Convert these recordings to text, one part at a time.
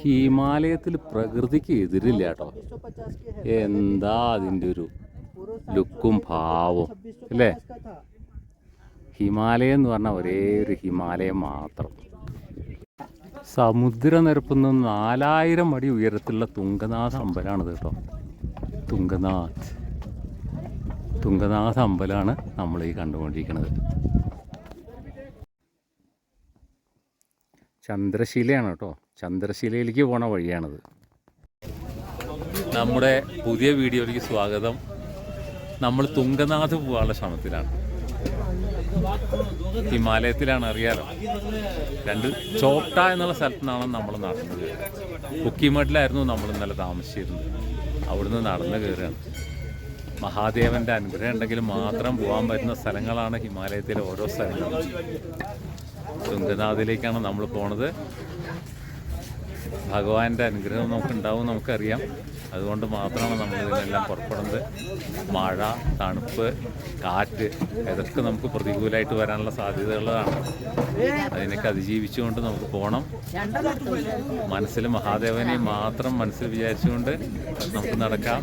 ഹിമാലയത്തിൽ പ്രകൃതിക്ക് എതിരില്ല കേട്ടോ. എന്താ അതിന്റെ ഒരു ലുക്കും ഭാവവും അല്ലേ? ഹിമാലയം എന്ന് പറഞ്ഞാൽ ഒരേ ഒരു ഹിമാലയം മാത്രം. സമുദ്രനിരപ്പിൽ നിന്ന് നാലായിരം അടി ഉയരത്തിലുള്ള തുങ്കനാഥ അമ്പലമാണിത് കേട്ടോ. തുങ്കനാഥ്. തുങ്കനാഥ അമ്പലമാണ് നമ്മൾ ഈ കണ്ടുകൊണ്ടിരിക്കുന്നത്. ചന്ദ്രശീലയാണ് കേട്ടോ. ചന്ദ്രശിലയിലേക്ക് പോണ വഴിയാണത്. നമ്മുടെ പുതിയ വീഡിയോയിലേക്ക് സ്വാഗതം. നമ്മൾ തുങ്കനാഥ് പോകാനുള്ള ശ്രമത്തിലാണ്. ഹിമാലയത്തിലാണ് അറിയാലോ. രണ്ട് ചോട്ട എന്നുള്ള സ്ഥലത്തു നിന്നാണ് നമ്മൾ നടന്നത് കുക്കിമഠിലായിരുന്നു നമ്മൾ ഇന്നലെ താമസിച്ചിരുന്നത്. അവിടുന്ന് നടന്നു കയറുകയാണ്. മഹാദേവന്റെ അനുഗ്രഹം ഉണ്ടെങ്കിൽ മാത്രം പോകാൻ പറ്റുന്ന സ്ഥലങ്ങളാണ് ഹിമാലയത്തിലെ ഓരോ സ്ഥലങ്ങളും. തുങ്കനാഥിലേക്കാണ് നമ്മൾ പോണത്. ഭഗവാന്റെ അനുഗ്രഹം നമുക്ക് ഉണ്ടാവും നമുക്കറിയാം. അതുകൊണ്ട് മാത്രമാണ് നമ്മൾ ഇതിനെല്ലാം പുറപ്പെടുന്നത്. മഴ തണുപ്പ് കാറ്റ് ഇതൊക്കെ നമുക്ക് പ്രതികൂലമായിട്ട് വരാനുള്ള സാധ്യതകളാണ് അതിനൊക്കെ അതിജീവിച്ചുകൊണ്ട് നമുക്ക് പോകണം. മനസ്സിൽ മഹാദേവനെ മാത്രം മനസ്സിൽ വിചാരിച്ചുകൊണ്ട് നമുക്ക് നടക്കാം.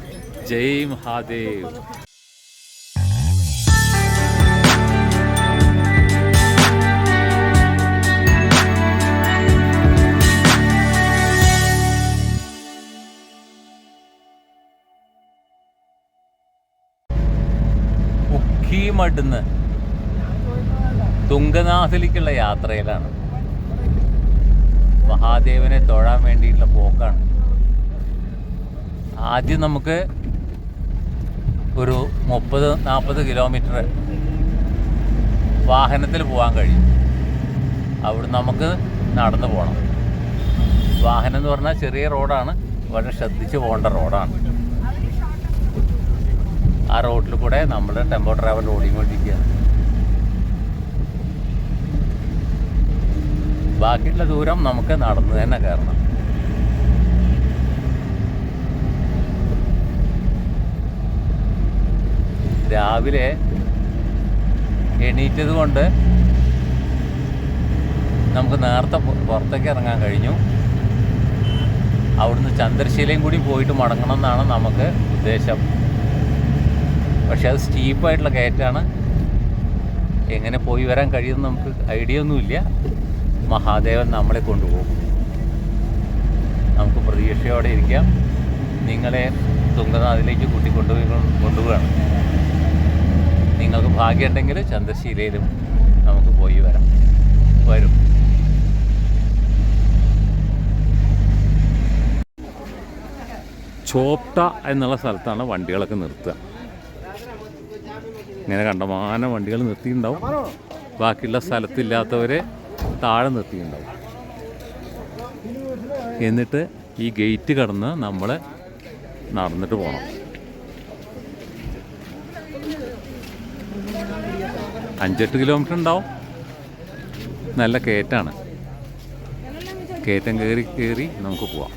ജയ് മഹാദേവ്. ഉക്കീമടുന്ന് തുങ്കനാഥിലേക്കുള്ള യാത്രയിലാണ്. മഹാദേവനെ തൊഴാൻ വേണ്ടിയിട്ടുള്ള പോക്കാണ്. ആദ്യം നമുക്ക് ഒരു മുപ്പത് നാൽപ്പത് കിലോമീറ്റർ വാഹനത്തിൽ പോകാൻ കഴിയും. അവിടെ നമുക്ക് നടന്നു പോകണം വാഹനം എന്ന് പറഞ്ഞാൽ ചെറിയ റോഡാണ്. വളരെ ശ്രദ്ധിച്ച് പോകേണ്ട റോഡാണ്. ആ റോഡിൽ കൂടെ നമ്മൾ ടെമ്പോ ട്രാവൽ ഓടിക്കൊണ്ടിരിക്കുകയാണ് ബാക്കിയുള്ള ദൂരം നമുക്ക് നടന്നു തന്നെ കയറണം. രാവിലെ എണീറ്റത് കൊണ്ട് നമുക്ക് നേരത്തെ പുറത്തേക്ക് ഇറങ്ങാൻ കഴിഞ്ഞു. അവിടുന്ന് ചന്ദ്രശീലയും കൂടി പോയിട്ട് മടങ്ങണം എന്നാണ് നമുക്ക് ഉദ്ദേശം. പക്ഷെ അത് സ്റ്റീപ്പായിട്ടുള്ള കയറ്റാണ്. എങ്ങനെ പോയി വരാൻ കഴിയുമെന്ന് നമുക്ക് ഐഡിയ ഒന്നുമില്ല. മഹാദേവൻ നമ്മളെ കൊണ്ടുപോകും. നമുക്ക് പ്രതീക്ഷയോടെ ഇരിക്കാം. നിങ്ങളെ തുങ്കനാഥിലേക്ക് കൂട്ടി കൊണ്ടുപോയി കൊണ്ടുപോവാണ് നിങ്ങൾക്ക് ഭാഗ്യമുണ്ടെങ്കിൽ ചന്ദ്രശീലയിലും നമുക്ക് പോയി വരാം. വരും. ചോപ്ട എന്നുള്ള സ്ഥലത്താണ് വണ്ടികളൊക്കെ നിർത്തുക. ഇങ്ങനെ കണ്ടമാനം വണ്ടികൾ നിർത്തിയിട്ടുണ്ടാവും. ബാക്കിയുള്ള സ്ഥലത്തില്ലാത്തവരെ താഴെ നിർത്തിയിട്ടുണ്ടാവും. എന്നിട്ട് ഈ ഗേറ്റ് കടന്ന് നമ്മൾ നടന്നിട്ട് പോകണം അഞ്ചെട്ട് കിലോമീറ്റർ ഉണ്ടാവും. നല്ല കയറ്റാണ്. കയറ്റം കയറി കയറി നമുക്ക് പോവാം.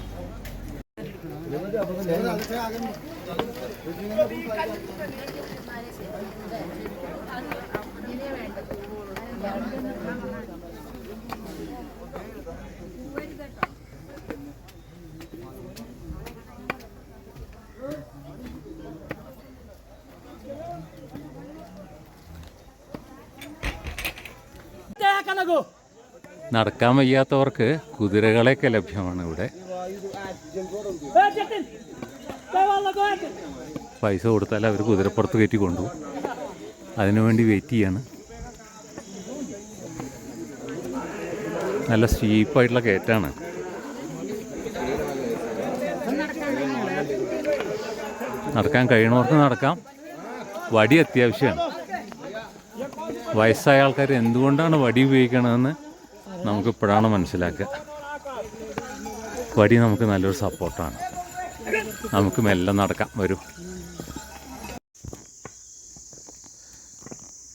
നടക്കാൻ വയ്യാത്തവർക്ക് കുതിരകളെയൊക്കെ ലഭ്യമാണ് ഇവിടെ. പൈസ കൊടുത്താൽ അവർ കുതിരപ്പുറത്ത് കയറ്റി കൊണ്ടുപോകും. അതിനുവേണ്ടി വെയിറ്റ് ചെയ്യാണ്. നല്ല സ്റ്റീപ്പായിട്ടുള്ള കയറ്റാണ് നടക്കാൻ കഴിയണവർക്ക് നടക്കാം. വടി അത്യാവശ്യമാണ്. വയസ്സായ ആൾക്കാർ എന്തുകൊണ്ടാണ് വടി ഉപയോഗിക്കണതെന്ന് നമുക്കിപ്പോഴാണ് മനസ്സിലാക്കുക. വടി നമുക്ക് നല്ലൊരു സപ്പോർട്ടാണ് നമുക്ക് മെല്ലെ നടക്കാം. വരും.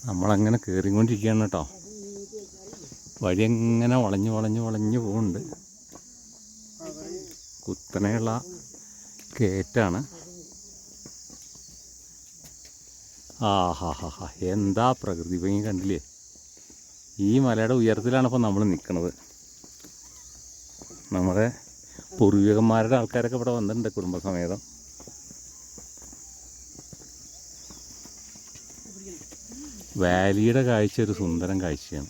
നമ്മളങ്ങനെ കയറിക്കൊണ്ടിരിക്കുകയാണ് കേട്ടോ. വഴി എങ്ങനെ വളഞ്ഞ് വളഞ്ഞ് വളഞ്ഞ് പോകുന്നുണ്ട് കുത്തനെയുള്ള കേറ്റാണ് ആ ഹാ ഹാ ഹാ എന്താ പ്രകൃതി ഭംഗി കണ്ടില്ലേ? ഈ മലയുടെ ഉയരത്തിലാണ് ഇപ്പോൾ നമ്മൾ നിൽക്കുന്നത് നമ്മുടെ പൂർവികന്മാരുടെ ആൾക്കാരൊക്കെ ഇവിടെ വന്നിട്ടുണ്ട് കുടുംബസമേതം. വാലിയുടെ കാഴ്ച ഒരു സുന്ദരം കാഴ്ചയാണ്.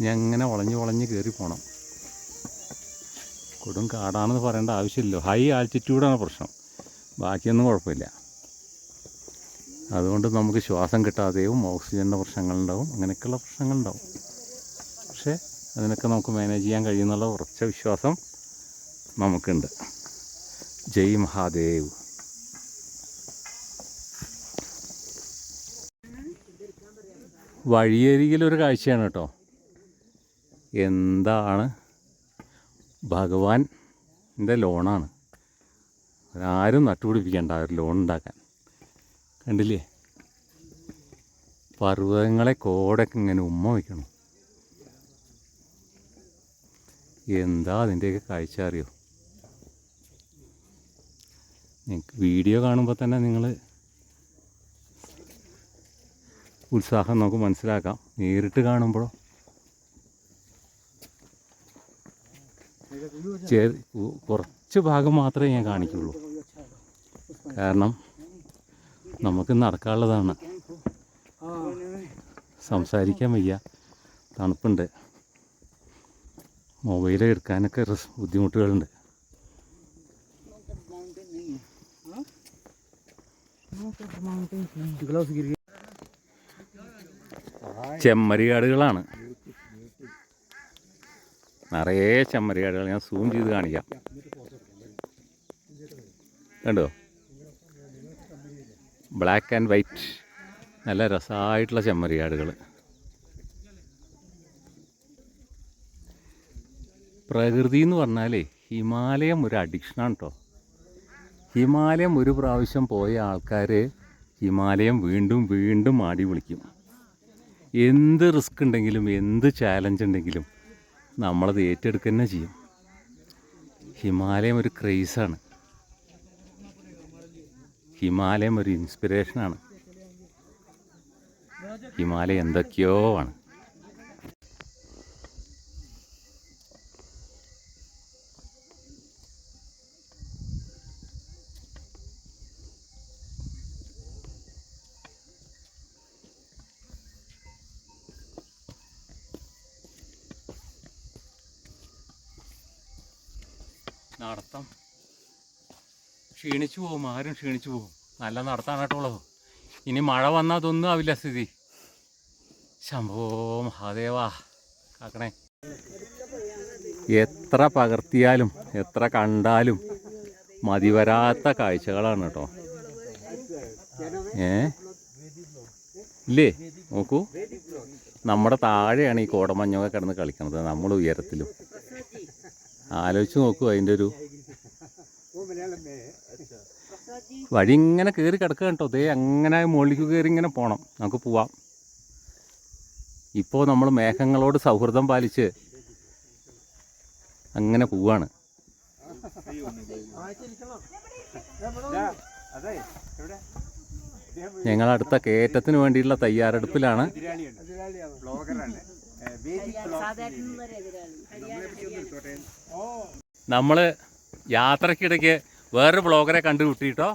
ഞാൻ അങ്ങനെ വളഞ്ഞ് വളഞ്ഞ് കയറി പോകണം കൊടും കാടാണെന്ന് പറയേണ്ട ആവശ്യമില്ലല്ലോ. ഹൈ ആൾട്ടിറ്റ്യൂഡാണ് പ്രശ്നം. ബാക്കിയൊന്നും കുഴപ്പമില്ല. അതുകൊണ്ട് നമുക്ക് ശ്വാസം കിട്ടാതെയും ഓക്സിജന്റെ പ്രശ്നങ്ങളുണ്ടാവും. അങ്ങനെയൊക്കെയുള്ള പ്രശ്നങ്ങളുണ്ടാവും. പക്ഷേ അതിനൊക്കെ നമുക്ക് മാനേജ് ചെയ്യാൻ കഴിയുന്നുള്ള ഉറച്ച വിശ്വാസം നമുക്കുണ്ട്. ജയ് മഹാദേവ്. വഴിയരികിലൊരു കാഴ്ചയാണ് കേട്ടോ എന്താണ്? ഭഗവാൻ എന്റെ ലോണാണ്. ആരും നട്ടുപിടിപ്പിക്കേണ്ട ഒരു ലോൺ ഉണ്ടാക്കാൻ. കണ്ടില്ലേ? പർവതങ്ങളെ കോടൊക്കെ ഇങ്ങനെ ഉമ്മ വയ്ക്കണം. എന്താ അതിന്റെയൊക്കെ കാഴ്ച അറിയോ? നിങ്ങൾക്ക് വീഡിയോ കാണുമ്പോൾ തന്നെ നിങ്ങൾ ഉത്സാഹം നമുക്ക് മനസ്സിലാക്കാം നേരിട്ട് കാണുമ്പോഴോ ചെ കുറച്ച് ഭാഗം മാത്രമേ ഞാൻ കാണിക്കുള്ളൂ കാരണം നമുക്ക് നടക്കാനുള്ളതാണ് സംസാരിക്കാൻ വയ്യ തണുപ്പുണ്ട് മൊബൈൽ എടുക്കാനൊക്കെ ബുദ്ധിമുട്ടുകളുണ്ട് ബുദ്ധിമുട്ടുകളുണ്ട് ചെമ്മരിയാടുകളാണ് നിറയെ ചെമ്മരിയാടുകൾ ഞാൻ സൂം ചെയ്ത് കാണിക്കാം. കണ്ടോ? Black and white. നല്ല രസമായിട്ടുള്ള ചെമ്മരിയാടുകൾ പ്രകൃതി എന്ന് പറഞ്ഞാലേ ഹിമാലയം ഒരു അഡിക്ഷനാണ് കേട്ടോ ഹിമാലയം ഒരു പ്രാവശ്യം പോയ ആൾക്കാർ ഹിമാലയം വീണ്ടും വീണ്ടും ആടി വിളിക്കും. എന്ത് റിസ്ക് ഉണ്ടെങ്കിലും എന്ത് ചാലഞ്ച് ഉണ്ടെങ്കിലും നമ്മളത് ഏറ്റെടുക്കുക തന്നെ ചെയ്യും. ഹിമാലയം ഒരു ക്രേസാണ് ഹിമാലയം ഒരു ഇൻസ്പിറേഷനാണ് ഹിമാലയം എന്തൊക്കെയോ ആണ്. നടത്തം. ക്ഷീണിച്ചു പോകും ആരും ക്ഷീണിച്ചു പോകും. നല്ല നടത്താണ് ഇനി മഴ വന്നാൽ അതൊന്നും ആവില്ല സ്ഥിതി. ശംഭോ മഹാദേവാ. കാക്കണേ. എത്ര പകർത്തിയാലും എത്ര കണ്ടാലും മതിവരാത്ത കാഴ്ചകളാണ് കേട്ടോ. ഏ? ഇല്ലേ? നോക്കൂ. നമ്മുടെ താഴെയാണ് ഈ കോടമഞ്ഞൊക്കെ കിടന്ന് കളിക്കുന്നത് നമ്മൾ ഉയരത്തിലും. ആലോചിച്ച് നോക്കൂ അതിന്റെ ഒരു വഴി ഇങ്ങനെ കയറി കിടക്കുക കേട്ടോ. ദേ അങ്ങനെ മുകളിലേക്ക് കയറി ഇങ്ങനെ പോകണം നമുക്ക് പോവാം. ഇപ്പോൾ നമ്മൾ മേഘങ്ങളോട് സൗഹൃദം പാലിച്ച് അങ്ങനെ പോവാണ്. ഞങ്ങൾ അടുത്ത കയറ്റത്തിന് വേണ്ടിയിട്ടുള്ള തയ്യാറെടുപ്പിലാണ്. നമ്മൾ യാത്രക്കിടയ്ക്ക് വേറൊരു ബ്ലോഗറെ കണ്ടുപിട്ടിട്ടോ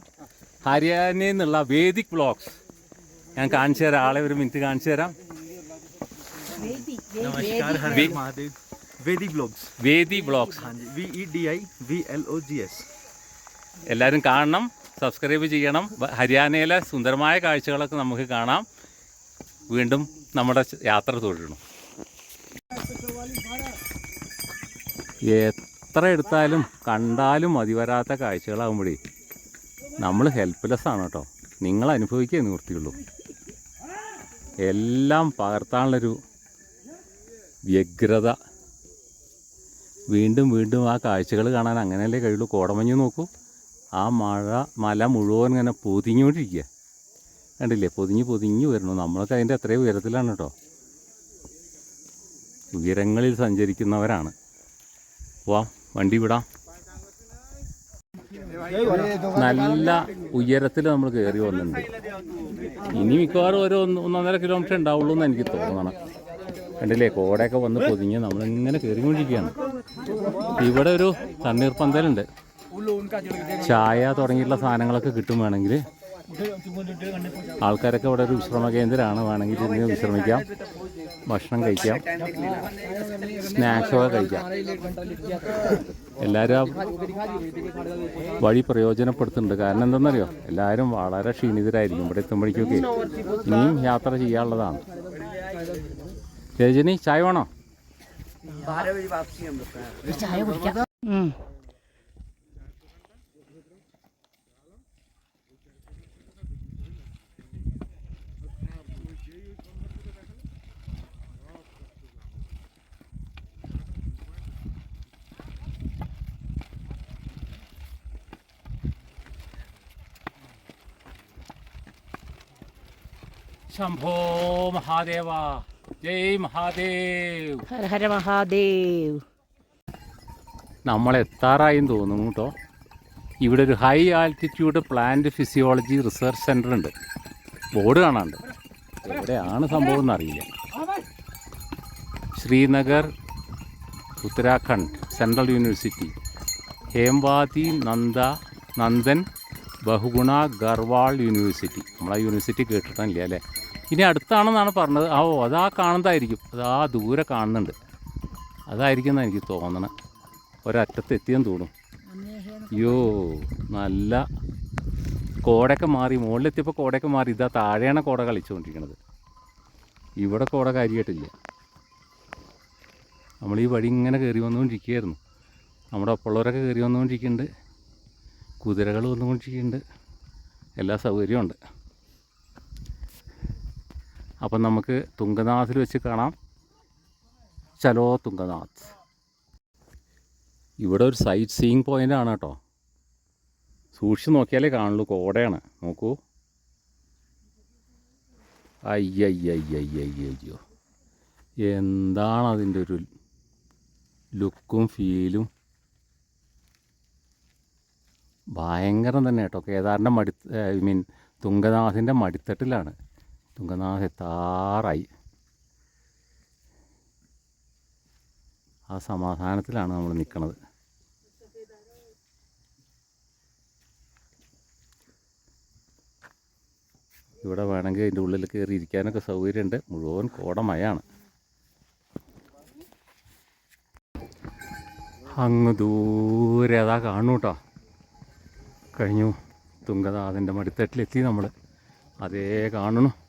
ഹരിയാനയിൽ നിന്നുള്ള വേദിക് ബ്ലോഗ്സ് ഞാൻ കാണിച്ചു തരാം. ആളെ ഒരു മിനിറ്റ് കാണിച്ചു തരാം. എല്ലാരും V E D I V L O G S. എല്ലാവരും കാണണം സബ്സ്ക്രൈബ് ചെയ്യണം. ഹരിയാനയിലെ സുന്ദരമായ കാഴ്ചകളൊക്കെ നമുക്ക് കാണാം. വീണ്ടും നമ്മുടെ യാത്ര തുടരണം എത്ര എടുത്താലും കണ്ടാലും മതി വരാത്ത കാഴ്ചകളാകുമ്പോഴേ നമ്മൾ ഹെൽപ്പ്ലെസ് ആണ് കേട്ടോ. നിങ്ങൾ അനുഭവിക്കേ നിവൃത്തിയുള്ളൂ. എല്ലാം പകർത്താനുള്ളൊരു വ്യഗ്രത. വീണ്ടും വീണ്ടും ആ കാഴ്ചകൾ കാണാൻ അങ്ങനെയല്ലേ കഴിയുള്ളൂ. കോടമഞ്ഞ് നോക്കൂ. ആ മഴ മല മുഴുവൻ ഇങ്ങനെ പൊതിഞ്ഞുകൊണ്ടിരിക്കുക കണ്ടില്ലേ? പൊതിഞ്ഞ് പൊതിഞ്ഞ് വരണു നമ്മളൊക്കെ അതിന്റെ അത്രയും ഉയരത്തിലാണ് കേട്ടോ. ഉയരങ്ങളിൽ സഞ്ചരിക്കുന്നവരാണ്. വാ വണ്ടി വിടാം. നല്ല ഉയരത്തിൽ നമ്മൾ കയറി വന്നിട്ടുണ്ട്. ഇനി മിക്കവാറും ഒരു ഒന്ന് ഒന്നൊന്നര കിലോമീറ്റർ ഉണ്ടാവുള്ളൂ എന്ന് എനിക്ക് തോന്നണം. കണ്ടില്ലേ കോടയൊക്കെ വന്ന് പൊതിഞ്ഞ് നമ്മളിങ്ങനെ കയറിക്കൊണ്ടിരിക്കുകയാണ് ഇവിടെ ഒരു തണ്ണീർപ്പന്തലുണ്ട് ചായ തുടങ്ങിയിട്ടുള്ള സാധനങ്ങളൊക്കെ കിട്ടും വേണമെങ്കിൽ. ആൾക്കാരൊക്കെ ഇവിടെ ഒരു വിശ്രമ കേന്ദ്രമാണ്. വേണമെങ്കിൽ ഇരുന്ന് വിശ്രമിക്കാം. ഭക്ഷണം കഴിക്കാം. സ്നാക്സൊക്കെ കഴിക്കാം. എല്ലാവരും ആ വഴി പ്രയോജനപ്പെടുത്തുന്നുണ്ട്. കാരണം എന്തെന്നറിയോ? എല്ലാവരും വളരെ ക്ഷീണിതരായിരിക്കും ഇവിടെ എത്തുമ്പോഴേക്കൊക്കെ. ഇനിയും യാത്ര ചെയ്യാനുള്ളതാണ്. രജനി ചായ വേണോ? ഉം. ശംഭോ മഹാദേവ ജയ് മഹാദേവ് ഹര ഹര മഹാദേവ് നമ്മൾ എത്താറായും തോന്നുന്നു കേട്ടോ. ഇവിടെ ഒരു high altitude plant physiology research centre ഉണ്ട്. ബോർഡ് കാണാണ്ട് എവിടെയാണ് സംഭവം എന്നറിയില്ല. Srinagar Uttarakhand central university Hemwati Nanda Nandan Bahuguna Garhwal university നമ്മളാ യൂണിവേഴ്സിറ്റി കേട്ടിട്ടില്ല അല്ലേ? ഇനി അടുത്താണെന്നാണ് പറഞ്ഞത്. ആ ഓ അതാ കാണുന്നതായിരിക്കും. അതാ ദൂരെ കാണുന്നുണ്ട്. അതായിരിക്കും എന്നാണ് എനിക്ക് തോന്നണത് ഒരറ്റത്ത് എത്തിയെന്ന് തോന്നും അയ്യോ നല്ല കോടയൊക്കെ മാറി. മുകളിലെത്തിയപ്പോൾ കോടയൊക്കെ മാറി. ഇതാ താഴെയാണ് കോട കളിച്ചുകൊണ്ടിരിക്കുന്നത് ഇവിടെ കോട കാര്യമായിട്ടില്ല നമ്മൾ ഈ വഴി ഇങ്ങനെ കയറി വന്നുകൊണ്ടിരിക്കുകയായിരുന്നു. നമ്മുടെ ഒപ്പമുള്ളവരൊക്കെ കയറി വന്നുകൊണ്ടിരിക്കുന്നുണ്ട്. കുതിരകൾ വന്നുകൊണ്ടിരിക്കുന്നുണ്ട്. എല്ലാ സൗകര്യമുണ്ട് അപ്പം നമുക്ക് തുങ്കനാഥിൽ വെച്ച് കാണാം. ചലോ തുങ്കനാഥ്. ഇവിടെ ഒരു സൈറ്റ് സീയിങ് പോയിന്റ് ആണ് കേട്ടോ. സൂക്ഷിച്ച് നോക്കിയാലേ കാണുള്ളൂ കോടയാണ്. നോക്കൂ. അയ്യയ്യയ്യയ്യോ എന്താണ് അതിന്റെ ഒരു ലുക്കും ഫീലും ഭയങ്കരം തന്നെ കേട്ടോ. കേദാറിന്റെ മടി ഐ മീൻ തുങ്കനാഥിന്റെ മടിത്തട്ടിലാണ്. തുങ്കനാഥ് ആ സമാധാനത്തിലാണ് നമ്മൾ നിൽക്കുന്നത് ഇവിടെ വേണമെങ്കിൽ അതിന്റെ ഉള്ളിൽ കയറി ഇരിക്കാനൊക്കെ സൗകര്യമുണ്ട്. മുഴുവൻ കോടമയാണ്. അങ്ങ് ദൂരെ അതാ കാണു കേട്ടോ കഴിഞ്ഞു. തുങ്കനാഥന്റെ മടിത്തട്ടിലെത്തി നമ്മൾ. അതേ കാണണു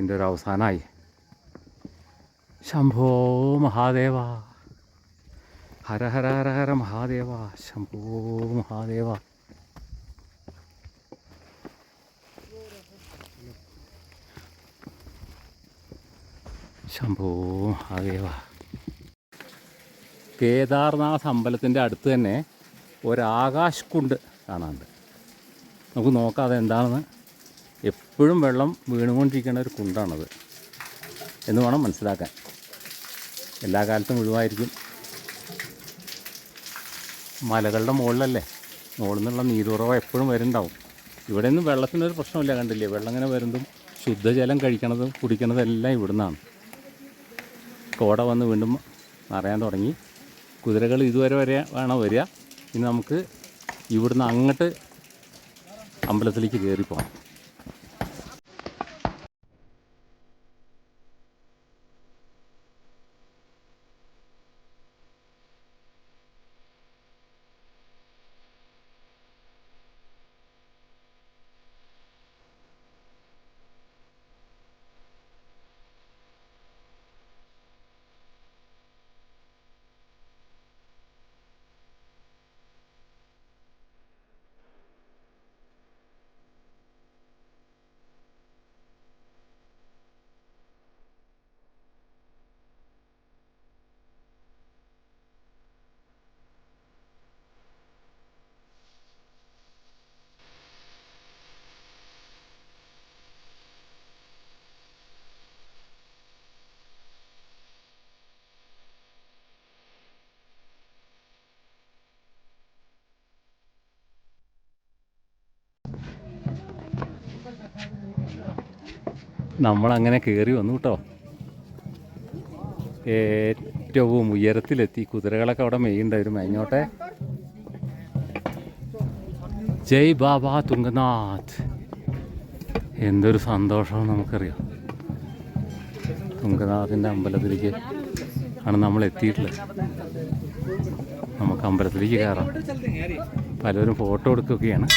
ഇതിന്റെ ഒരു അവസാനമായി. ശംഭോ മഹാദേവ. ഹര ഹര ഹര ഹര മഹാദേവ. ശംഭോ മഹാദേവ. ശംഭോ മഹാദേവ. കേദാർനാഥ് അമ്പലത്തിന്റെ അടുത്ത് തന്നെ ഒരാകാശ് കുണ്ട് കാണാനുണ്ട്. നമുക്ക് നോക്കാം അതെന്താണെന്ന്. എപ്പോഴും വെള്ളം വീണുകൊണ്ടിരിക്കുന്ന ഒരു കുണ്ടാണത് എന്ന് വേണം മനസ്സിലാക്കാൻ. എല്ലാ കാലത്തും ഒഴിവായിരിക്കും മലകളുടെ മുകളിലല്ലേ? മുകളിൽ നിന്നുള്ള നീരുറവ എപ്പോഴും വരുന്നുണ്ടാവും. ഇവിടെ നിന്നും വെള്ളത്തിനൊരു പ്രശ്നമില്ല കണ്ടില്ലേ? വെള്ളം ഇങ്ങനെ വരുന്നതും ശുദ്ധജലം കഴിക്കണതും കുടിക്കണതെല്ലാം ഇവിടുന്നാണ്. കോട വന്ന് വീണ്ടും നിറയാൻ തുടങ്ങി. കുതിരകൾ ഇതുവരെ വരെ വേണം വരിക. ഇനി നമുക്ക് ഇവിടുന്ന് അങ്ങോട്ട് അമ്പലത്തിലേക്ക് കയറി നമ്മളങ്ങനെ കയറി വന്നു കേട്ടോ. ഏറ്റവും ഉയരത്തിലെത്തി. കുതിരകളൊക്കെ അവിടെ മെയ്യുണ്ടായിരുന്നു മേഞ്ഞോട്ടെ. ജയ് ബാബ തുങ്കനാഥ്. എന്തൊരു സന്തോഷമാണ് നമുക്കറിയാം. തുങ്കനാഥിന്റെ അമ്പലത്തിലേക്ക് ആണ് നമ്മൾ എത്തിയിട്ടുള്ളത്. നമുക്ക് അമ്പലത്തിലേക്ക് കയറാം. പലരും ഫോട്ടോ എടുക്കുകയാണ്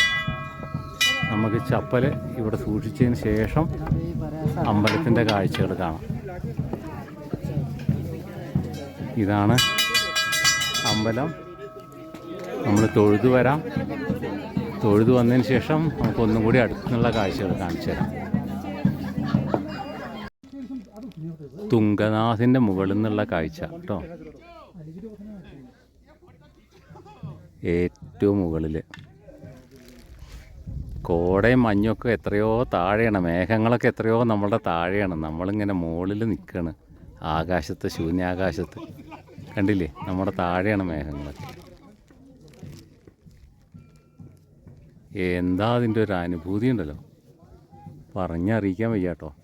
നമുക്ക് ചപ്പൽ ഇവിടെ സൂക്ഷിച്ചതിന് ശേഷം അമ്പലത്തിന്റെ കാഴ്ചകൾ കാണാം. ഇതാണ് അമ്പലം. നമ്മൾ തൊഴുതു വരാം. തൊഴുതു വന്നതിന് ശേഷം നമുക്കൊന്നും കൂടി അടുത്തുള്ള കാഴ്ചകൾ കാണിച്ചു തരാം. തുങ്കനാഥിന്റെ മുകളിൽ നിന്നുള്ള കാഴ്ച കേട്ടോ. ഏറ്റവും മുകളിൽ കോടയും മഞ്ഞൊക്കെ എത്രയോ താഴെയാണ്. മേഘങ്ങളൊക്കെ എത്രയോ നമ്മളുടെ താഴെയാണ്. നമ്മളിങ്ങനെ മുകളിൽ നിൽക്കുകയാണ് ആകാശത്ത് ശൂന്യാകാശത്ത്. കണ്ടില്ലേ? നമ്മുടെ താഴെയാണ് മേഘങ്ങളൊക്കെ. എന്താ അതിന്റെ ഒരു അനുഭൂതി ഉണ്ടല്ലോ? പറഞ്ഞറിയിക്കാൻ വയ്യ കേട്ടോ.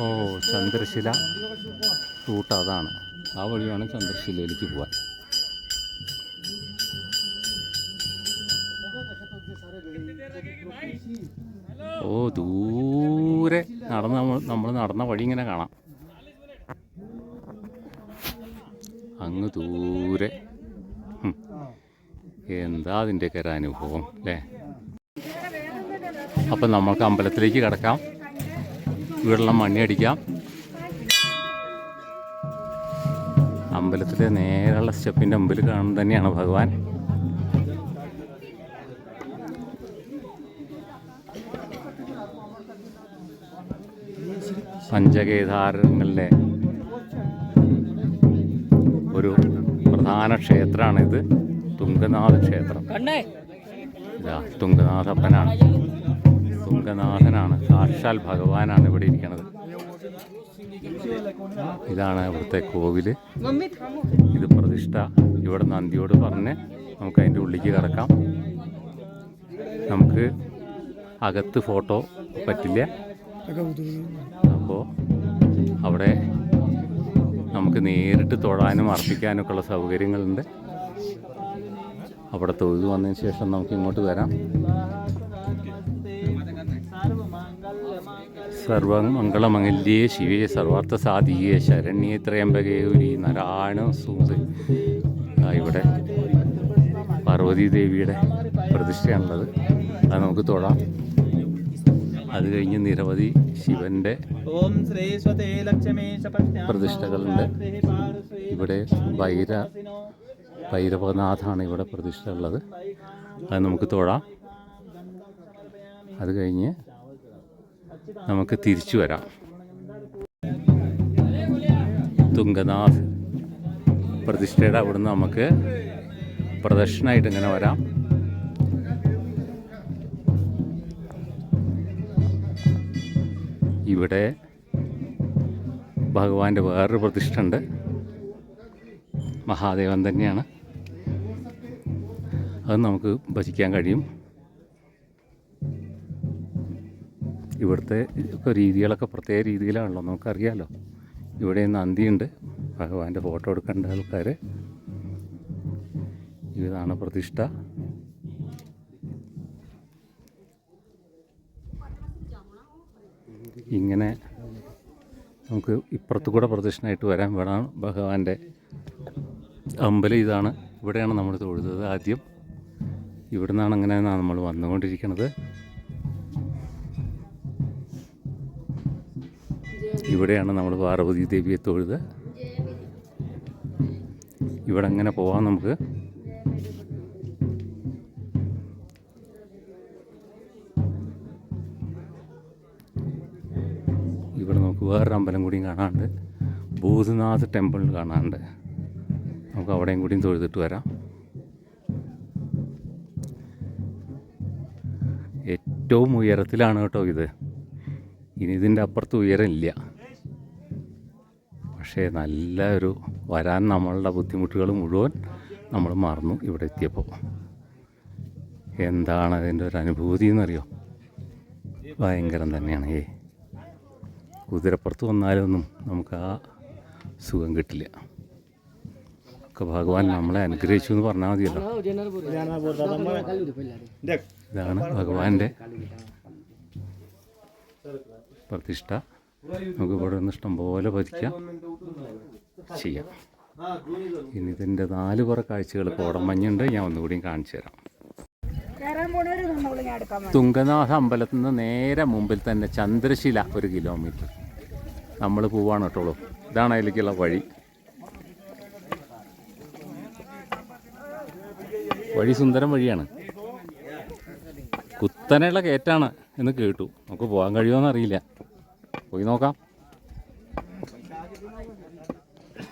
ഓ ചന്ദ്രശില. റൂട്ട് അതാണ്. ആ വഴിയാണ് ചന്ദ്രശിലയിലേക്ക് പോകാൻ ഓ ദൂരെ നടന്ന് നമ്മൾ നമ്മൾ നടന്ന വഴി ഇങ്ങനെ കാണാം. അങ്ങ് ദൂരെ. എന്താ അതിന്റെയൊക്കെ ഒരു അനുഭവം അല്ലേ? അപ്പം നമുക്ക് അമ്പലത്തിലേക്ക് കിടക്കാം. വെള്ളം മണി അടിക്കാം അമ്പലത്തിലെ നേരെയുള്ള സ്റ്റെപ്പിന്റെ മുമ്പിൽ കാണുന്നത് തന്നെയാണ് ഭഗവാൻ. പഞ്ചകേദാരങ്ങളിലെ ഒരു പ്രധാന ക്ഷേത്രമാണിത്. തുങ്കനാഥ ക്ഷേത്രം. തുംഗനാഥപ്പനാണ് തുങ്കനാഥപ്പനാണ്. തുങ്കനാഥനാണ്. സാക്ഷാൽ ഭഗവാനാണ് ഇവിടെ ഇരിക്കുന്നത് ഇതാണ് ഇവിടുത്തെ കോവിൽ. ഇത് പ്രതിഷ്ഠ. ഇവിടെ നന്ദിയോട് പറഞ്ഞ് നമുക്ക് അതിന്റെ ഉള്ളിലേക്ക് കിടക്കാം. നമുക്ക് അകത്ത് ഫോട്ടോ പറ്റില്ല. അപ്പോൾ അവിടെ നമുക്ക് നേരിട്ട് തൊഴാനും അർപ്പിക്കാനും ഒക്കെ ഉള്ള സൗകര്യങ്ങളുണ്ട്. അവിടെ തൊഴുതു വന്നതിന് ശേഷം നമുക്ക് ഇങ്ങോട്ട് വരാം. സർവമംഗളമംഗല്യേ ശിവേ സർവാർത്ഥ സാധികേ ശരണ്യേ ത്രയംബകേരി നാരായണ സൂത് ഇവിടെ പാർവതി ദേവിയുടെ പ്രതിഷ്ഠയാണുള്ളത്. അത് നമുക്ക് തൊഴാം. അത് കഴിഞ്ഞ് നിരവധി ശിവന്റെ പ്രതിഷ്ഠകളുണ്ട്. ഇവിടെ ഭൈര ഭൈരവനാഥാണ് ഇവിടെ പ്രതിഷ്ഠ ഉള്ളത് അത് നമുക്ക് തൊഴാം. അത് കഴിഞ്ഞ് നമുക്ക് തിരിച്ചു വരാം. തുങ്കനാഥ് പ്രതിഷ്ഠയുടെ അവിടുന്ന് നമുക്ക് പ്രദക്ഷിണമായിട്ട് ഇങ്ങനെ വരാം. ഇവിടെ ഭഗവാന്റെ വേറൊരു പ്രതിഷ്ഠ ഉണ്ട് മഹാദേവൻ തന്നെയാണ്. അത് നമുക്ക് ഭജിക്കാൻ കഴിയും. ഇവിടുത്തെ ഇപ്പോൾ രീതികളൊക്കെ പ്രത്യേക രീതിയിലാണല്ലോ നമുക്കറിയാമല്ലോ ഇവിടെ നന്ദിയുണ്ട് ഭഗവാന്റെ ഫോട്ടോ എടുക്കേണ്ട ആൾക്കാർ ഇതാണ് പ്രതിഷ്ഠ. ഇങ്ങനെ നമുക്ക് ഇപ്പുറത്ത് കൂടെ പ്രദക്ഷിണമായിട്ട് വരാൻ വേണം. ഭഗവാന്റെ അമ്പലം ഇതാണ്. ഇവിടെയാണ് നമ്മൾ തൊഴുതത് ആദ്യം. ഇവിടെ നിന്നാണ് അങ്ങനെ നമ്മൾ വന്നുകൊണ്ടിരിക്കുന്നത് ഇവിടെയാണ് നമ്മൾ പാർവതി ദേവിയെ തൊഴുത് ഇവിടെ അങ്ങനെ പോവാം നമുക്ക്. ഇവിടെ നമുക്ക് വേറൊരു അമ്പലം കൂടിയും കാണാണ്ട് ഭൂതനാഥ് ടെമ്പിൾ കാണാണ്ട് നമുക്ക് അവിടെയും കൂടിയും തൊഴുതിട്ട് വരാം. ഏറ്റവും ഉയരത്തിലാണ് കേട്ടോ ഇത്. ഇനി ഇതിന്റെ അപ്പുറത്ത് ഉയരമില്ല. പക്ഷേ നല്ല ഒരു വരാൻ നമ്മളുടെ ബുദ്ധിമുട്ടുകൾ മുഴുവൻ നമ്മൾ മറന്നു ഇവിടെ എത്തിയപ്പോൾ. എന്താണ് അതിന്റെ ഒരു അനുഭൂതി എന്നറിയോ? ഭയങ്കരം തന്നെയാണ്. ഏ കുതിരപ്പുറത്ത് വന്നാലൊന്നും നമുക്ക് ആ സുഖം കിട്ടില്ല. ഒക്കെ ഭഗവാൻ നമ്മളെ അനുഗ്രഹിച്ചു എന്ന് പറഞ്ഞാൽ മതിയല്ലോ. ഇതാണ് ഭഗവാന്റെ പ്രതിഷ്ഠ. നമുക്ക് ഇവിടെ നിന്ന് ഇഷ്ടംപോലെ പതിക്കാം ചെയ്യാം. ഇനി ഇതിന്റെ നാല് പുറ കാഴ്ചകൾ കോടമഞ്ഞുണ്ട് ഞാൻ ഒന്നുകൂടിയും കാണിച്ചു തരാം. തുങ്കനാഥ അമ്പലത്തിൽ നിന്ന് നേരെ മുമ്പിൽ തന്നെ ചന്ദ്രശില ഒരു കിലോമീറ്റർ. നമ്മൾ പോവാണ് കേട്ടോളൂ ഇതാണ് അതിലേക്കുള്ള വഴി. വഴി സുന്ദരം വഴിയാണ്. കുത്തനെയുള്ള കയറ്റാണ് എന്ന് കേട്ടു. നമുക്ക് പോകാൻ കഴിയുമോ അറിയില്ല പോയി നോക്കാം.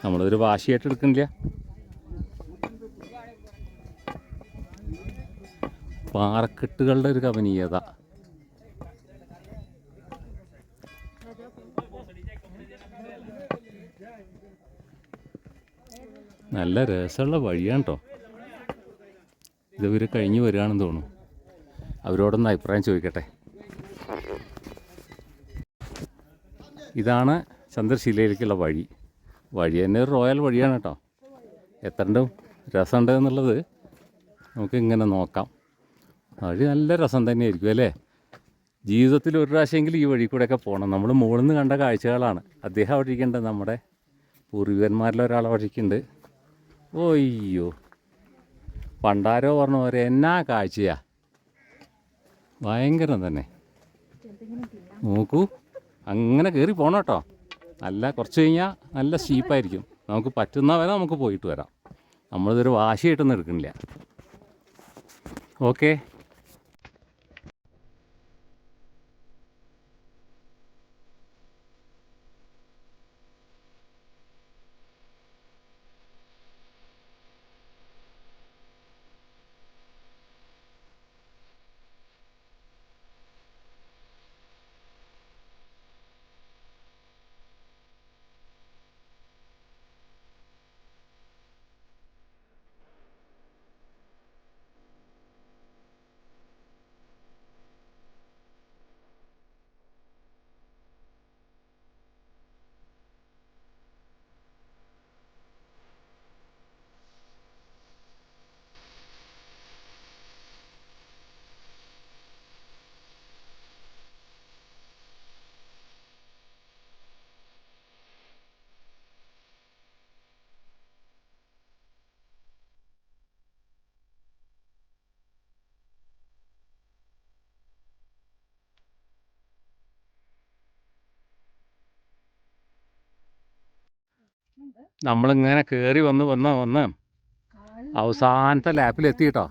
നമ്മളിതൊരു വാശിയായിട്ട് എടുക്കണില്ല. പാറക്കെട്ടുകളുടെ ഒരു കവനീയത. നല്ല രസമുള്ള വഴിയാണ് കേട്ടോ ഇതവർ കഴിഞ്ഞ് വരികയാണെന്ന് തോന്നുന്നു. അവരോടൊന്ന് അഭിപ്രായം ചോദിക്കട്ടെ. ഇതാണ് ചന്ദ്രശിലയിലേക്കുള്ള വഴി. വഴി തന്നെ ഒരു റോയൽ വഴിയാണ് കേട്ടോ. എത്രണ്ട് രസമുണ്ട് എന്നുള്ളത് നമുക്ക് ഇങ്ങനെ നോക്കാം. വഴി നല്ല രസം തന്നെയായിരിക്കും അല്ലേ? ജീവിതത്തിൽ ഒരു പ്രാവശ്യമെങ്കിലും ഈ വഴി കൂടെയൊക്കെ പോകണം നമ്മൾ മുകളിൽ നിന്ന് കണ്ട കാഴ്ചകളാണ്. അദ്ദേഹം അവിടെ ഇരിക്കേണ്ടത് നമ്മുടെ പൂർവികന്മാരിൽ ഒരാൾ അവിടെ ഇരിക്കുന്നുണ്ട്. ഓയ്യോ. പണ്ടാരോ പറഞ്ഞ പോലെ എന്നാ കാഴ്ചയാ? ഭയങ്കരം തന്നെ. നോക്കൂ. അങ്ങനെ കയറി പോകണം കേട്ടോ. നല്ല കുറച്ച് കഴിഞ്ഞാൽ നല്ല സ്റ്റീപ്പായിരിക്കും. നമുക്ക് പറ്റുന്ന വരെ നമുക്ക് പോയിട്ട് വരാം. നമ്മളിതൊരു വാശിയായിട്ടൊന്നും എടുക്കണില്ല. ഓക്കെ. നമ്മളിങ്ങനെ കയറി വന്ന് വന്ന് വന്ന് അവസാനത്തെ ലാപ്പിലെത്തിയിട്ടോ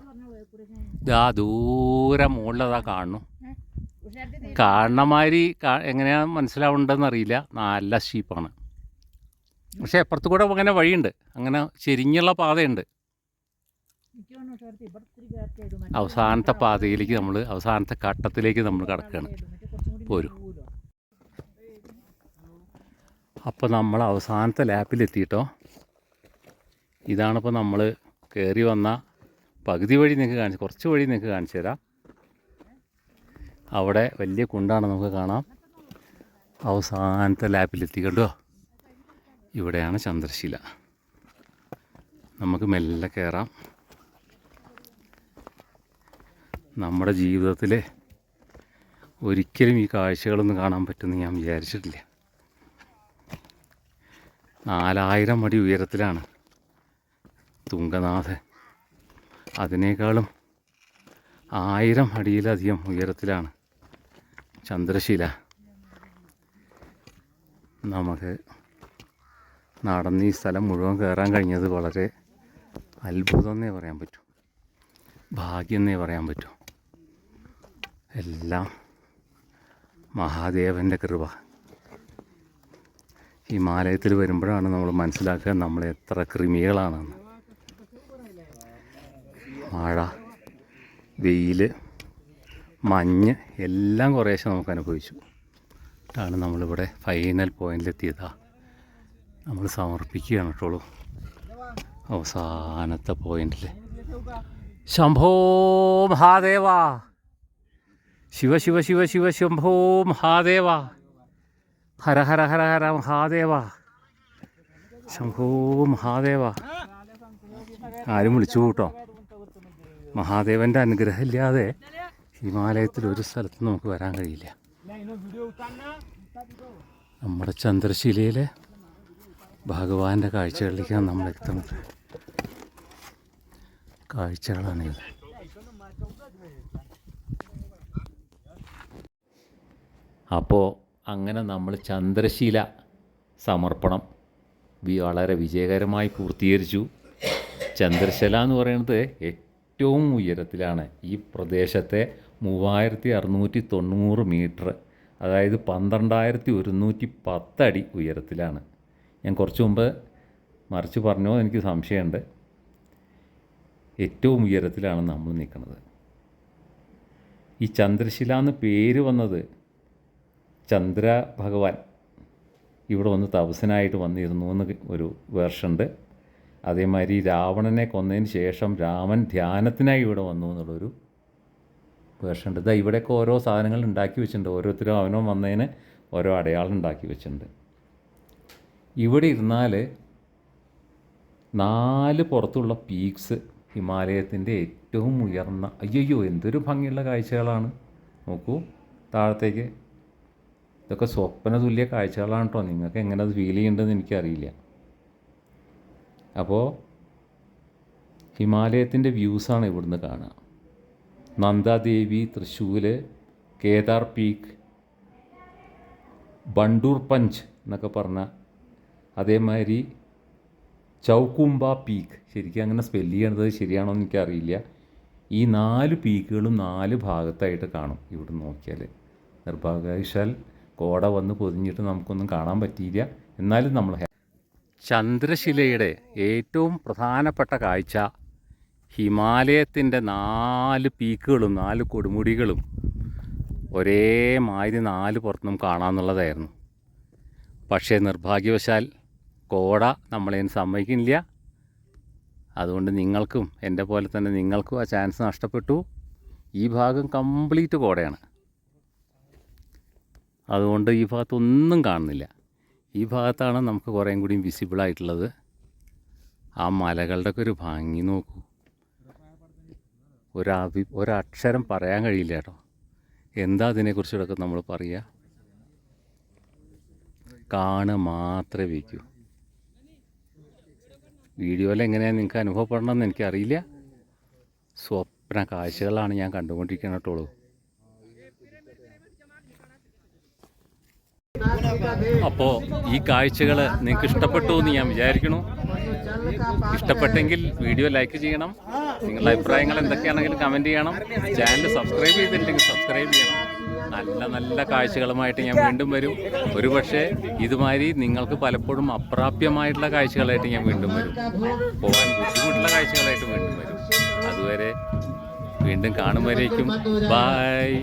ഇതാ ദൂരെ മുകളിലതാ കാണുന്നു. കാണണമാതിരി എങ്ങനെയാണ് മനസ്സിലാവുണ്ടെന്ന് അറിയില്ല. നല്ല ഷീപ്പാണ്. പക്ഷേ അപ്പുറത്ത് കൂടെ അങ്ങനെ വഴിയുണ്ട്. അങ്ങനെ ചെരിഞ്ഞുള്ള പാതയുണ്ട്. അവസാനത്തെ പാതയിലേക്ക് നമ്മൾ അവസാനത്തെ ഘട്ടത്തിലേക്ക് നമ്മൾ കിടക്കുകയാണ്. പോരൂ. അപ്പോൾ നമ്മൾ അവസാനത്തെ ലാപ്പിലെത്തിയിട്ടോ ഇതാണിപ്പോൾ നമ്മൾ കയറി വന്ന പകുതി വഴി നിങ്ങൾക്ക് കാണിച്ചു കുറച്ച് വഴി നിങ്ങൾക്ക് കാണിച്ചു തരാം. അവിടെ വലിയ കുണ്ടാണ് നമുക്ക് കാണാം. അവസാനത്തെ ലാപ്പിലെത്തി കണ്ടോ? ഇവിടെയാണ് ചന്ദ്രശീല. നമുക്ക് മെല്ലെ കയറാം നമ്മുടെ ജീവിതത്തിൽ ഒരിക്കലും ഈ കാഴ്ചകളൊന്നും കാണാൻ പറ്റുമെന്ന് ഞാൻ വിചാരിച്ചിട്ടില്ല. നാലായിരം അടി ഉയരത്തിലാണ്. തുങ്കനാഥൻ അതിനേക്കാളും ആയിരം അടിയിലധികം ഉയരത്തിലാണ് ചന്ദ്രശീല. നമുക്ക് നടന്ന് ഈ സ്ഥലം മുഴുവൻ കയറാൻ കഴിഞ്ഞത് വളരെ അത്ഭുതം എന്നേ പറയാൻ പറ്റൂ. ഭാഗ്യം എന്നേ പറയാൻ പറ്റൂ. എല്ലാം മഹാദേവന്റെ കൃപ. ഹിമാലയത്തിൽ വരുമ്പോഴാണ് നമ്മൾ മനസ്സിലാക്കുക നമ്മൾ എത്ര കൃമികളാണെന്ന് മഴ വെയിൽ മഞ്ഞ് എല്ലാം കുറേശ്ശെ നമുക്ക് അനുഭവിച്ചു. ഇതാണ് നമ്മളിവിടെ ഫൈനൽ പോയിന്റിലെത്തിയതാ നമ്മൾ സമർപ്പിക്കുകയാണ് കേട്ടോളൂ അവസാനത്തെ പോയിന്റിൽ ശംഭോ മഹാദേവ. ശിവ ശിവ ശിവ ശിവ ശംഭോ മഹാദേവ. ഹര ഹര ഹര ഹര മഹാദേവ. ശംഭോ മഹാദേവ. ആരും വിളിച്ചു കൂട്ടോ? മഹാദേവന്റെ അനുഗ്രഹം ഇല്ലാതെ ഹിമാലയത്തിൽ ഒരു സ്ഥലത്ത് നമുക്ക് വരാൻ കഴിയില്ല. നമ്മുടെ ചന്ദ്രശിലയിലെ ഭഗവാന്റെ കാഴ്ചകളിലേക്കാണ് നമ്മൾ എത്തുന്നത്. കാഴ്ചകളാണിത് അപ്പോൾ അങ്ങനെ നമ്മൾ ചന്ദ്രശീല സമർപ്പണം. വളരെ വിജയകരമായി പൂർത്തീകരിച്ചു. ചന്ദ്രശില എന്ന് പറയുന്നത് ഏറ്റവും ഉയരത്തിലാണ്. ഈ പ്രദേശത്തെ മൂവായിരത്തി അറുന്നൂറ്റി തൊണ്ണൂറ് മീറ്റർ അതായത് പന്ത്രണ്ടായിരത്തി ഒരുന്നൂറ്റി പത്തടി ഉയരത്തിലാണ്. ഞാൻ കുറച്ച് മുമ്പ് മറിച്ച് പറഞ്ഞോ എനിക്ക് സംശയമുണ്ട്. ഏറ്റവും ഉയരത്തിലാണ് നമ്മൾ നിൽക്കുന്നത്. ഈ ചന്ദ്രശില എന്ന് പേര് വന്നത് ചന്ദ്ര ഭഗവാൻ ഇവിടെ വന്ന് തപസ്സനായിട്ട് വന്നിരുന്നു എന്ന് ഒരു വേർഷുണ്ട്. അതേമാതിരി രാവണനെ കൊന്നതിന് ശേഷം രാമൻ ധ്യാനത്തിനായി ഇവിടെ വന്നു എന്നുള്ളൊരു വേർഷുണ്ട്. ഇതാ ഇവിടെയൊക്കെ ഓരോ സാധനങ്ങൾ ഉണ്ടാക്കി വെച്ചിട്ടുണ്ട്. ഓരോരുത്തരും അവനോ വന്നതിന് ഓരോ അടയാളം ഉണ്ടാക്കി വെച്ചിട്ടുണ്ട്. ഇവിടെ ഇരുന്നാൽ നാല് പുറത്തുള്ള പീക്സ് ഹിമാലയത്തിന്റെ ഏറ്റവും ഉയർന്ന അയ്യോ എന്തൊരു ഭംഗിയുള്ള കാഴ്ചകളാണ്. നോക്കൂ താഴത്തേക്ക് ഇതൊക്കെ സ്വപ്ന തുല്യ കാഴ്ചകളാണ് കേട്ടോ നിങ്ങൾക്ക് എങ്ങനെ അത് ഫീൽ ചെയ്യേണ്ടതെന്ന് എനിക്കറിയില്ല. അപ്പോൾ ഹിമാലയത്തിന്റെ വ്യൂസാണ് ഇവിടുന്ന് കാണുക നന്ദാദേവി തൃശ്ശൂർ കേദാർ പീക്ക് ബണ്ടൂർ പഞ്ച് എന്നൊക്കെ പറഞ്ഞ അതേമാതിരി ചൗക്കുംബ പീക്ക് ശരിക്കും അങ്ങനെ സ്പെല്ല് ചെയ്യണത് ശരിയാണോ എന്ന് എനിക്കറിയില്ല. ഈ നാല് പീക്കുകളും നാല് ഭാഗത്തായിട്ട് കാണും ഇവിടെ നോക്കിയാൽ നിർഭാഗ്യവശാൽ കോട വന്ന് പൊതിഞ്ഞിട്ട് നമുക്കൊന്നും കാണാൻ പറ്റിയില്ല. എന്നാലും നമ്മൾ ചന്ദ്രശിലയുടെ ഏറ്റവും പ്രധാനപ്പെട്ട കാഴ്ച ഹിമാലയത്തിന്റെ നാല് പീക്കുകളും നാല് കൊടുമുടികളും ഒരേ മാതിരി നാല് പുറത്തും കാണാമെന്നുള്ളതായിരുന്നു പക്ഷേ നിർഭാഗ്യവശാൽ കോട നമ്മളതിന് സമ്മതിക്കുന്നില്ല. അതുകൊണ്ട് നിങ്ങൾക്കും എന്റെ പോലെ തന്നെ നിങ്ങൾക്കും ആ ചാൻസ് നഷ്ടപ്പെട്ടു. ഈ ഭാഗം കംപ്ലീറ്റ് കോടയാണ്. അതുകൊണ്ട് ഈ ഭാഗത്തൊന്നും കാണുന്നില്ല. ഈ ഭാഗത്താണ് നമുക്ക് കുറേയും കൂടിയും വിസിബിളായിട്ടുള്ളത് ആ മലകളുടെ ഒക്കെ ഒരു ഭംഗി നോക്കൂ. ഒരഭി ഒരക്ഷരം പറയാൻ കഴിയില്ല കേട്ടോ. എന്താ അതിനെക്കുറിച്ചിടൊക്കെ നമ്മൾ പറയുക കാണുക മാത്രമേ വയ്ക്കൂ. വീഡിയോയിൽ എങ്ങനെയാണ് നിങ്ങൾക്ക് അനുഭവപ്പെടണമെന്ന് എനിക്കറിയില്ല. സ്വപ്ന കാഴ്ചകളാണ് ഞാൻ കണ്ടുകൊണ്ടിരിക്കുന്നത് അപ്പോൾ ഈ കാഴ്ചകൾ നിങ്ങൾക്ക് ഇഷ്ടപ്പെട്ടു എന്ന് ഞാൻ വിചാരിക്കുന്നു. ഇഷ്ടപ്പെട്ടെങ്കിൽ വീഡിയോ ലൈക്ക് ചെയ്യണം. നിങ്ങളുടെ അഭിപ്രായങ്ങൾ എന്തൊക്കെയാണെങ്കിലും കമന്റ് ചെയ്യണം. ചാനൽ സബ്സ്ക്രൈബ് ചെയ്തിട്ടുണ്ടെങ്കിൽ സബ്സ്ക്രൈബ് ചെയ്യണം. നല്ല നല്ല കാഴ്ചകളുമായിട്ട് ഞാൻ വീണ്ടും വരും. ഒരുപക്ഷെ ഇതുമാതിരി നിങ്ങൾക്ക് പലപ്പോഴും അപ്രാപ്യമായിട്ടുള്ള കാഴ്ചകളായിട്ട് ഞാൻ വീണ്ടും വരും. പോകാൻ ബുദ്ധിമുട്ടുള്ള കാഴ്ചകളായിട്ട് വീണ്ടും വരും. അതുവരെ വീണ്ടും കാണുമ്പോഴേക്കും. ബായ്